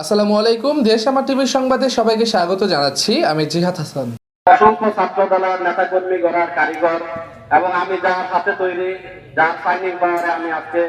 আসসালামু আলাইকুম, দেশ আমার টিভির সংবাদে সবাইকে স্বাগত জানাচ্ছি। আমি জিহাদ হাসান। অসংখ্য ছাত্র দলের নেতাকর্মী গড়ার কারিগর এবং আমি হাতে তৈরি আমি আজকে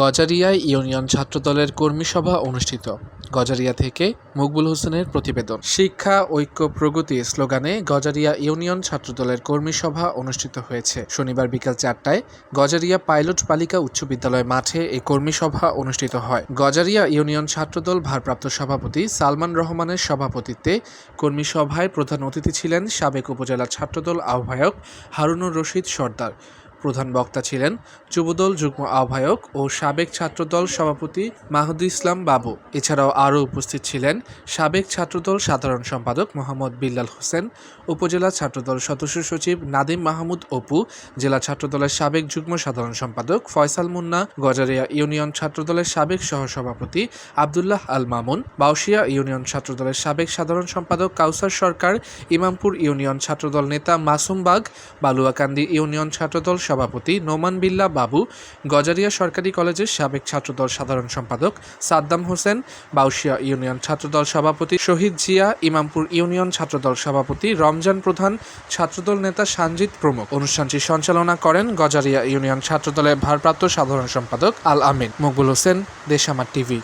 গজারিয়ায় ইউনিয়ন ছাত্রদলের কর্মী সভা অনুষ্ঠিত। গজারিয়া থেকে মকবুল হোসেনের প্রতিবেদন। শিক্ষা, ঐক্য, প্রগতি স্লোগানে গজারিয়া ইউনিয়ন ছাত্রদলের কর্মী সভা অনুষ্ঠিত হয়েছে। শনিবার বিকাল চারটায় গজারিয়া পাইলট বালিকা উচ্চ বিদ্যালয় মাঠে এই কর্মী সভা অনুষ্ঠিত হয়। গজারিয়া ইউনিয়ন ছাত্রদল ভারপ্রাপ্ত সভাপতি সালমান রহমানের সভাপতিত্বে কর্মী সভায় প্রধান অতিথি ছিলেন সাবেক উপজেলা ছাত্রদল আহ্বায়ক হারুনুর রশিদ সর্দার। প্রধান বক্তা ছিলেন যুবদল যুগ্ম আহ্বায়ক ও সাবেক ছাত্রদল সভাপতি মাহুদি ইসলাম বাবু। এছাড়াও আরও উপস্থিত ছিলেন সাবেক ছাত্রদল সাধারণ সম্পাদক মোহাম্মদ বিল্লাল হোসেন, উপজেলা ছাত্রদল সদস্য সচিব নাদিম মাহমুদ অপু, জেলা ছাত্রদলের সাবেক যুগ্ম সাধারণ সম্পাদক ফয়সাল মুন্না, গজারিয়া ইউনিয়ন ছাত্রদলের সাবেক সহসভাপতি আবদুল্লাহ আল মামুন, বাউশিয়া ইউনিয়ন ছাত্রদলের সাবেক সাধারণ সম্পাদক কাউসার সরকার, ইমামপুর ইউনিয়ন ছাত্রদল নেতা মাসুম বাগ, বালুয়াকান্দি ইউনিয়ন ছাত্রদল সভাপতি নোমান বিল্লা বাবু, গজারিয়া সরকারি কলেজের সাবেক ছাত্রদল সাধারণ সম্পাদক সাদ্দাম হোসেন, বাউশিয়া ইউনিয়ন ছাত্রদল সভাপতি শহীদ জিয়া, ইমামপুর ইউনিয়ন ছাত্রদল সভাপতি রমজান প্রধান, ছাত্রদল নেতা সানজিৎ প্রমুখ। অনুষ্ঠানটি সঞ্চালনা করেন গজারিয়া ইউনিয়ন ছাত্রদলের ভারপ্রাপ্ত সাধারণ সম্পাদক আল আমিন। মকবুল হোসেন, দেশামার টিভি।